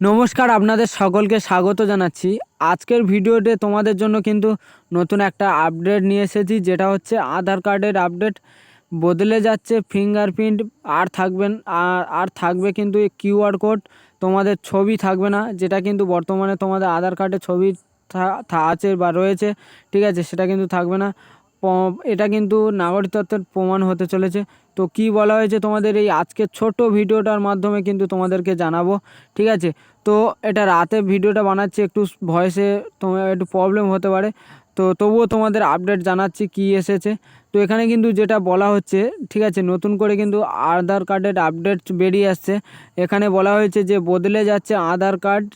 নমস্কার, আপনাদের সকলকে স্বাগত জানাচ্ছি। আজকের ভিডিওতে তোমাদের জন্য কিন্তু নতুন একটা আপডেট নিয়ে এসেছি, যেটা হচ্ছে আধার কার্ডের আপডেট। বদলে যাচ্ছে ফিঙ্গারপ্রিন্ট আর থাকবেন, আর আর থাকবে কিন্তু কিউআর কোড। তোমাদের ছবি থাকবে না, যেটা কিন্তু বর্তমানে তোমাদের আধার কার্ডে ছবি আছে বা রয়েছে, ঠিক আছে, সেটা কিন্তু থাকবে না। এটা কিন্তু নাগরিকত্বের প্রমাণ হতে চলেছে। তো কি বলা হয়েছে তোমাদের এই আজকের ছোট ভিডিওটার মাধ্যমে কিন্তু তোমাদেরকে জানাব, ঠিক আছে? তো এটা রাতে ভিডিওটা বানাচ্ছি, একটু ভয়েসে তোমার একটু প্রবলেম হতে পারে। তো তবুও তোমাদের আপডেট জানাচ্ছি কি এসেছে। তো এখানে কিন্তু যেটা বলা হচ্ছে, ঠিক আছে, নতুন করে কিন্তু আধার কার্ডের আপডেট বেরিয়ে আসছে। এখানে বলা হয়েছে যে বদলে যাচ্ছে আধার কার্ড,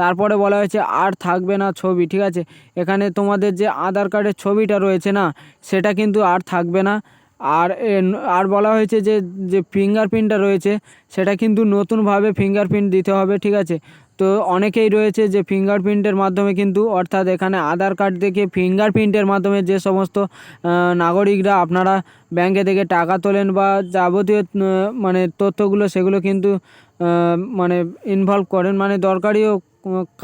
তারপরে বলা হয়েছে আর থাকবে না ছবি, ঠিক আছে? এখানে তোমাদের যে আধার কার্ডের ছবিটা রয়েছে না, সেটা কিন্তু আর থাকবে না। আর আর বলা হয়েছে যে যে ফিঙ্গারপ্রিন্টটা রয়েছে, সেটা কিন্তু নতুনভাবে ফিঙ্গারপ্রিন্ট দিতে হবে, ঠিক আছে? তো অনেকেই রয়েছে যে ফিঙ্গারপ্রিন্টের মাধ্যমে কিন্তু, অর্থাৎ এখানে আধার কার্ড থেকে ফিঙ্গারপ্রিন্টের মাধ্যমে যে সমস্ত নাগরিকরা আপনারা ব্যাংকে থেকে টাকা তোলেন বা যাবতীয় মানে তথ্যগুলো সেগুলো কিন্তু মানে ইনভলভ করেন মানে দরকারিও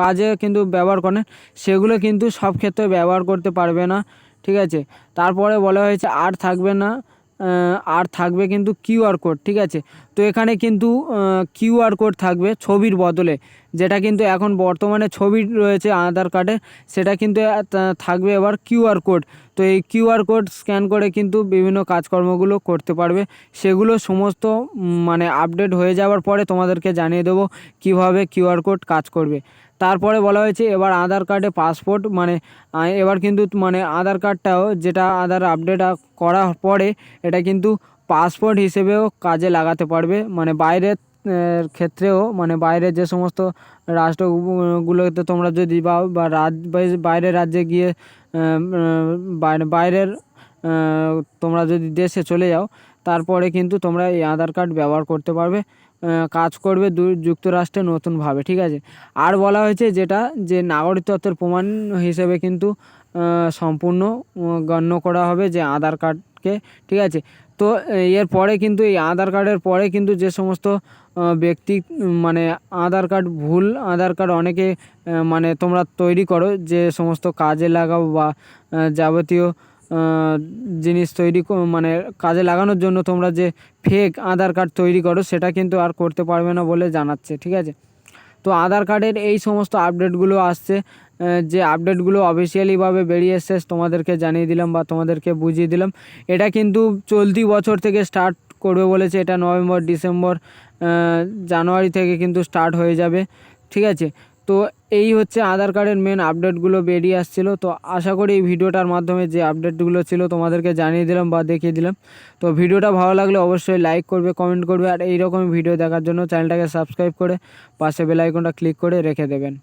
কাজে কিন্তু ব্যবহার করেন, সেগুলো কিন্তু সব ক্ষেত্রে ব্যবহার করতে পারবে না, ঠিক আছে? তারপরে বলা হয়েছে আর থাকবে না আর থাকবে কিন্তু কিউআর কোড ঠিক আছে? তো এখানে কিন্তু কিউআর কোড থাকবে ছবির বদলে যেটা কিন্তু এখন বর্তমানে ছবি রয়েছে আধার কার্ডে, সেটা কিন্তু থাকবে এবার কিউআর কোড। তো এই কিউআর কোড স্ক্যান করে কিন্তু বিভিন্ন কাজকর্মগুলো করতে পারবে। সেগুলো সমস্ত মানে আপডেট হয়ে যাওয়ার পরে তোমাদেরকে জানিয়ে দেবো কীভাবে কিউআর কোড কাজ করবে। তারপরে বলা হয়েছে এবার আধার কার্ডে পাসপোর্ট মানে এবার কিন্তু মানে আধার কার্ডটাও যেটা আধার আপডেট করার পরে, এটা কিন্তু পাসপোর্ট হিসেবেও কাজে লাগাতে পারবে। মানে বাইরের ক্ষেত্রেও মানে বাইরের যে সমস্ত রাষ্ট্রগুলোতে তোমরা যদি বা রাজ বাই- বাইরের রাজ্যে গিয়ে বাইরের তোমরা যদি দেশে চলে যাও, তারপরে কিন্তু তোমরা এই আধার কার্ড ব্যবহার করতে পারবে কাজ করবে যুক্তরাষ্ট্রে নতুনভাবে, ঠিক আছে? আর বলা হয়েছে যেটা, যে নাগরিকত্বের প্রমাণ হিসেবে কিন্তু সম্পূর্ণ গণ্য করা হবে যে আধার কার্ডকে, ঠিক আছে? তো এর পরে কিন্তু এই আধার কার্ডের পরে কিন্তু যে সমস্ত ব্যক্তি মানে আধার কার্ড ভুল, আধার কার্ড অনেকে মানে তোমরা তৈরি করো যে সমস্ত কাজে লাগাও বা যাবতীয় জিনিস তৈরি মানে কাজে লাগানোর জন্য তোমরা যে ফেক আধার কার্ড তৈরি করো সেটা কিন্তু আর করতে পারবে না বলে জানাচ্ছে, ঠিক আছে? তো আধার কার্ডের এই সমস্ত আপডেটগুলো আসছে যে আপডেটগুলো অফিসিয়ালিভাবে বেরিয়ে এসছে, তোমাদেরকে জানিয়ে দিলাম বা তোমাদেরকে বুঝিয়ে দিলাম। এটা কিন্তু চলতি বছর থেকে স্টার্ট করবে বলেছে। এটা নভেম্বর, ডিসেম্বর জানুয়ারি থেকে কিন্তু স্টার্ট হয়ে যাবে। ঠিক আছে? তো এই হচ্ছে আধার কার্ডের মেন আপডেটগুলো বেরিয়ে আসছিল। তো আশা করি এই ভিডিওটার মাধ্যমে যে আপডেটগুলো ছিল, তোমাদেরকে জানিয়ে দিলাম বা দেখিয়ে দিলাম। তো ভিডিওটা ভালো লাগলে অবশ্যই লাইক করবে কমেন্ট করবে। আর এই রকম ভিডিও দেখার জন্য চ্যানেলটাকে সাবস্ক্রাইব করে পাশে বেল আইকনটা ক্লিক করে রেখে দেবেন।